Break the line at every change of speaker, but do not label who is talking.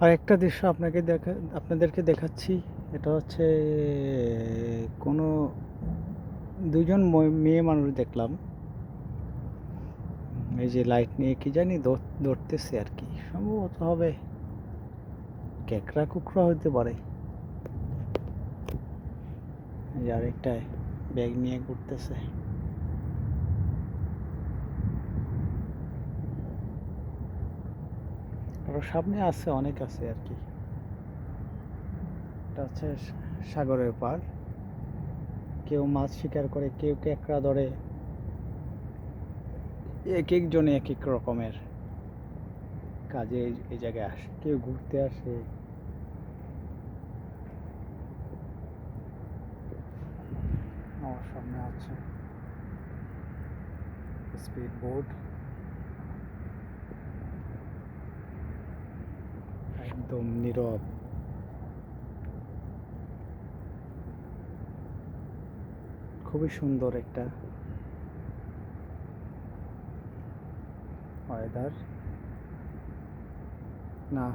আর একটা দৃশ্য আপনাকে দেখা, আপনাদেরকে দেখাচ্ছি। এটা হচ্ছে, কোনো দুজন মেয়ে মানুষ দেখলাম। এই যে লাইট নিয়ে কি জানি দৌড়তেছে আর কি। সম্ভবত হবে কেকড়া কুকড়া হতে পারে। আরেকটা ব্যাগ নিয়ে ঘুরতেছে। আরও সামনে আছে, অনেক আছে আর কি এটা হচ্ছে সাগরের পার কেউ মাছ শিকার করে, কেউ কেকড়া ধরে। এক একজনে এক এক রকমের কাজে এই- জায়গায় আসে। কেউ ঘুরতে আসে। আমার সামনে আছে স্পিড বোট একদম নীরব। খুবই সুন্দর একটা ওয়েদার না